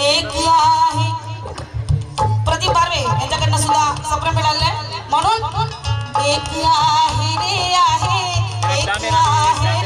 एक आहे. प्रदीप यांच्याकडनं सुद्धा सप्रम मिळालेला आहे. म्हणून एक आहे रे आहे एक आहे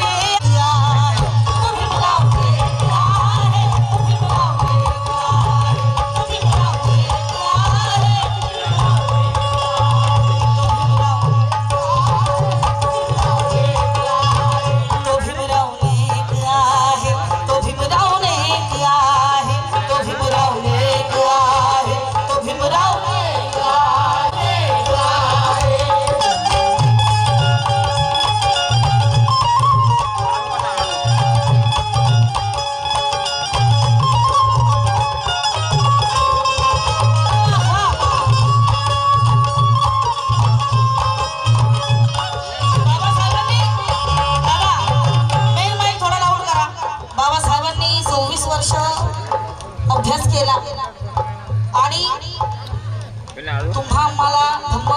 तुम्हा मला धम्म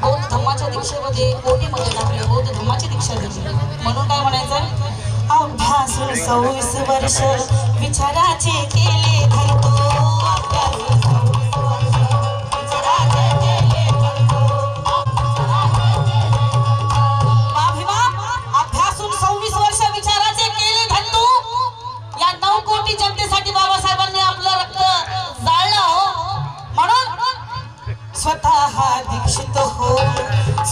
बौद्ध धम्माच्या दीक्षेमध्ये कोणीमध्ये हो, टाकले बौद्ध धम्माची दीक्षा दिली म्हणून काय म्हणायचं अभ्यासून सव्वीस वर्ष विचाराचे केले धरतो स्वतः दीक्षित हो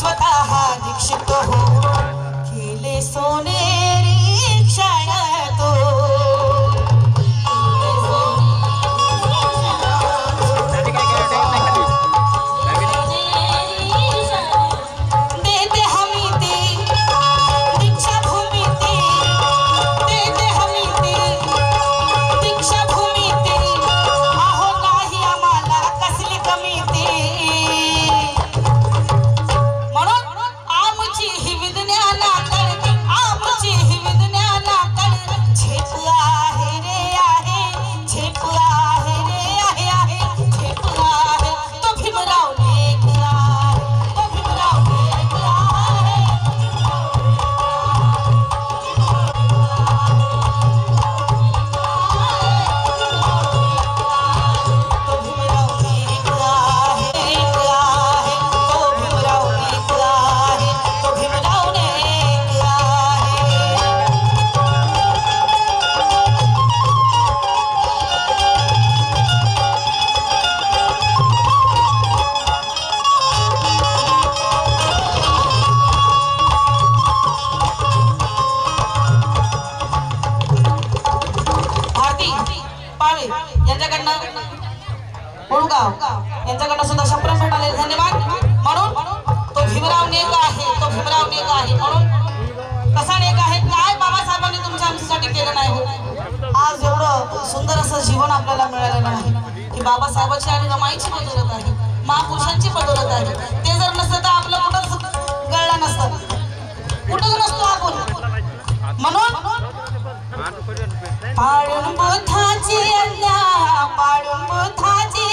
स्वतः दीक्षित हो. केले सोने जीवन आपल्याला मिळालेलं आहे. की बाबासाहेबांची आणि रमाईची बदलत आहे महापुरुषांची बदलत आहे. ते जर नसतं तर आपलं कुठंच गळला नसतं. कुठंच नसतो आपण. म्हणून पाळून बुथाची पाळून बुथाची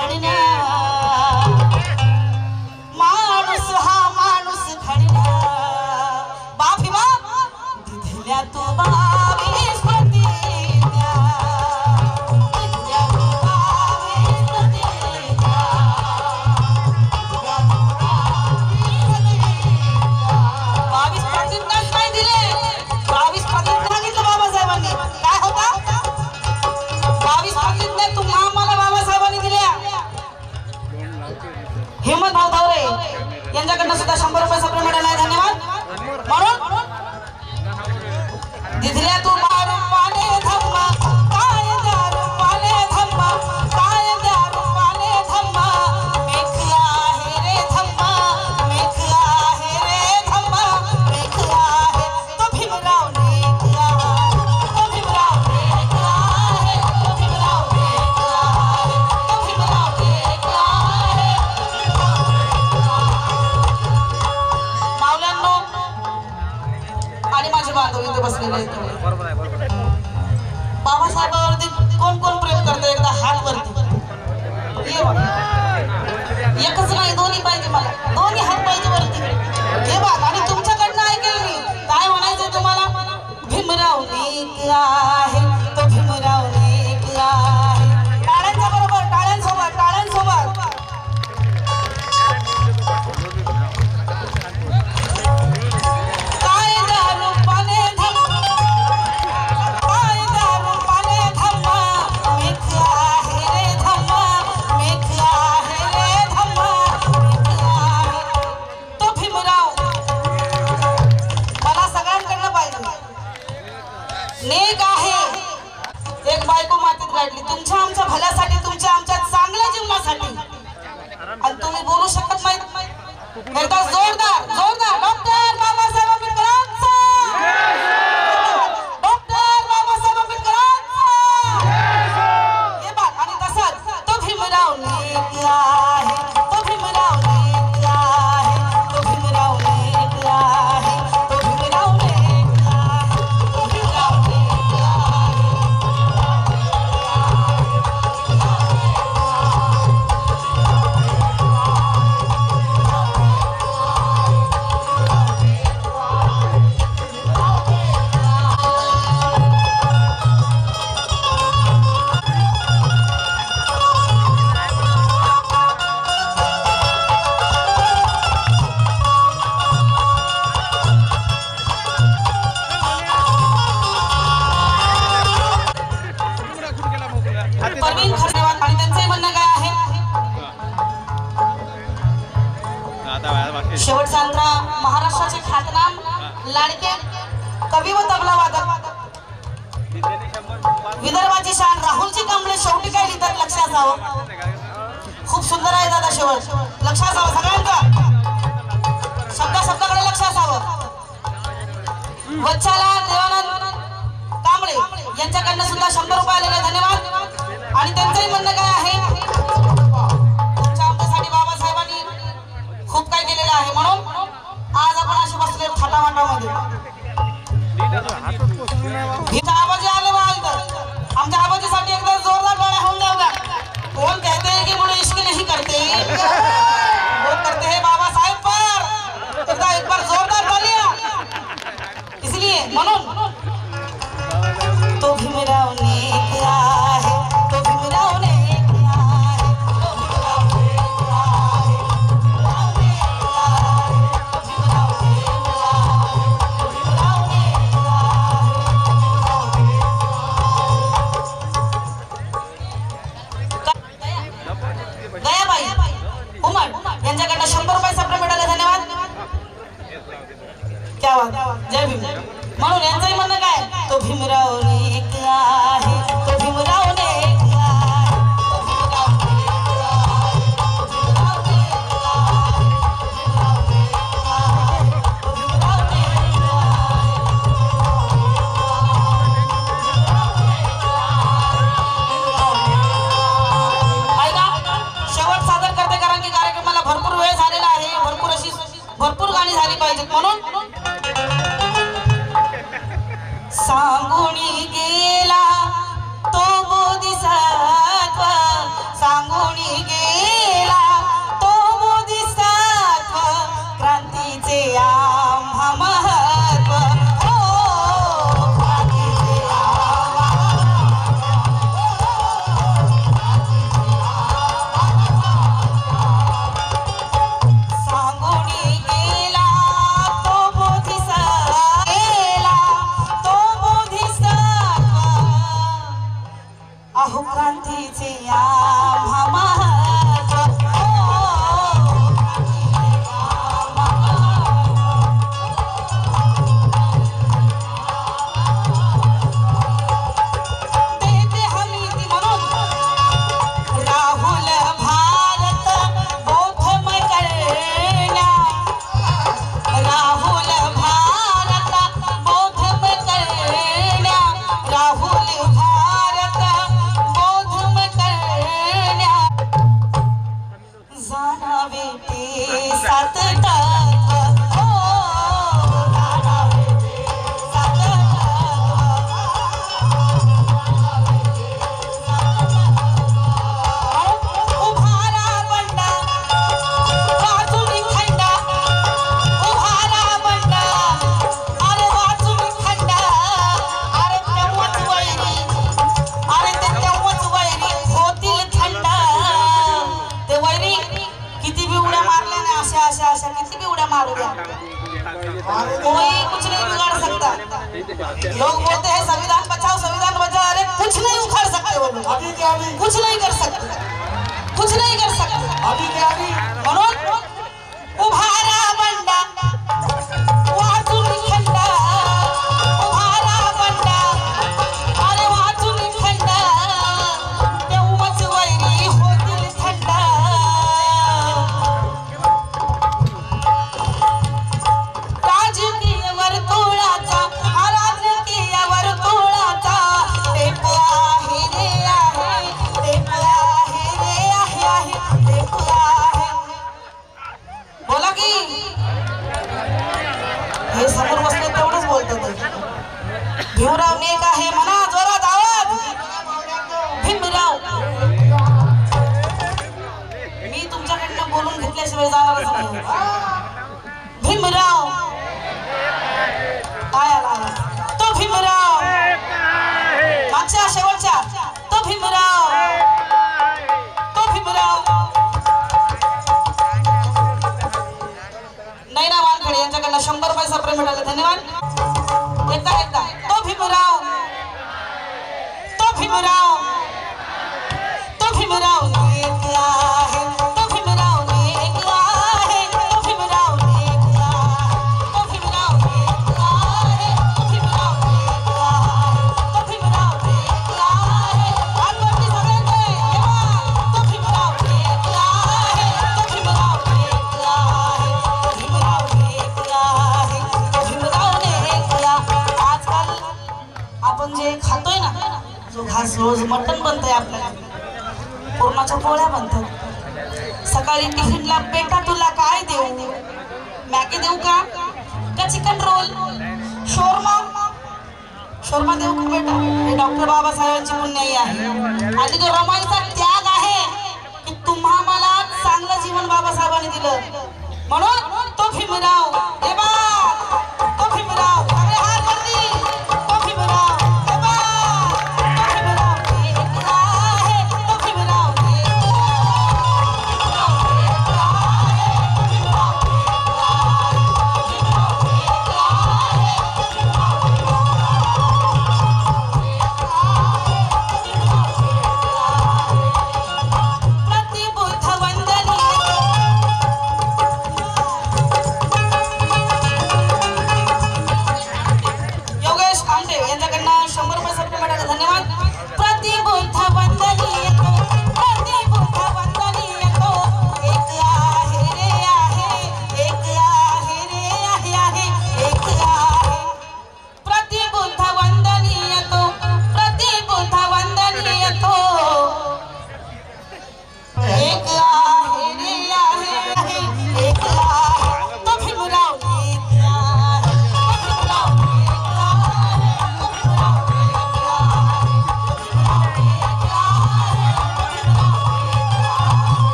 জানি না यांच्याकडनं सुद्धा शंभर रुपये सप्लिमेंट आला Toledo. そんな。कवी व तबला वादक. विदर्भाची शान राहुलची कमले शेवटी काय लिहितात लक्षात जावं खूप सुंदर आहे दादा शेवट. लक्षात जावं सगळ्यांचा? शब्द शब्दाकडे लक्षात असावं वत्साला देवानंद कांबळे यांच्याकडनं सुद्धा शंभर रुपये आलेले धन्यवाद. आणि त्यांचंही म्हणणं काय आहे? तुमच्या आमच्यासाठी बाबासाहेबांनी खूप काही केलेलं आहे. म्हणून आज आपण असे बसले थाटामाटामध्ये हिचा आबाजी आले बा बाजतात आमच्या आबाजीसाठी एकदा जोरदार डोळ्या होऊन जाऊ का कोण कहते की मुळे इश्क नाही करते? करते हे बाबासाहेब पर? एकदा एक बार जोरदार बोलिया. इसलिए म्हणून हे समोर बसले तेवढंच बोलतो भीमराव मी नेक आहे म्हणा जोरात आवाज. भीमराव. मी तुमच्याकडनं बोलून घेतल्याशिवाय जाणारच नाही. भीमराव. काय आला? तो भीमराव. मागच्या शेवटच्या. तो भीमराव. नैना वानखडे यांच्याकडनं शंभर रुपये सप्रे मिळाले. धन्यवाद. एकदा एकदा. तो भीमराव. तो भीमराव. तो भीमराव. घास रोज मटण आहे आपल्याला. पूर्णाच्या पोळ्या बनतात. सकाळी टिफिनला बेटा तुला काय देऊ? मॅगी देऊ का? का चिकन रोल शोरमा. शोरमा देऊ का बेटा? हे डॉक्टर बाबासाहेबांची पुण्याई आहे. आणि तो रमाईचा त्याग आहे की तुम्हा मला चांगलं जीवन बाबासाहेबांनी दिलं. म्हणून तो फिमराव देवा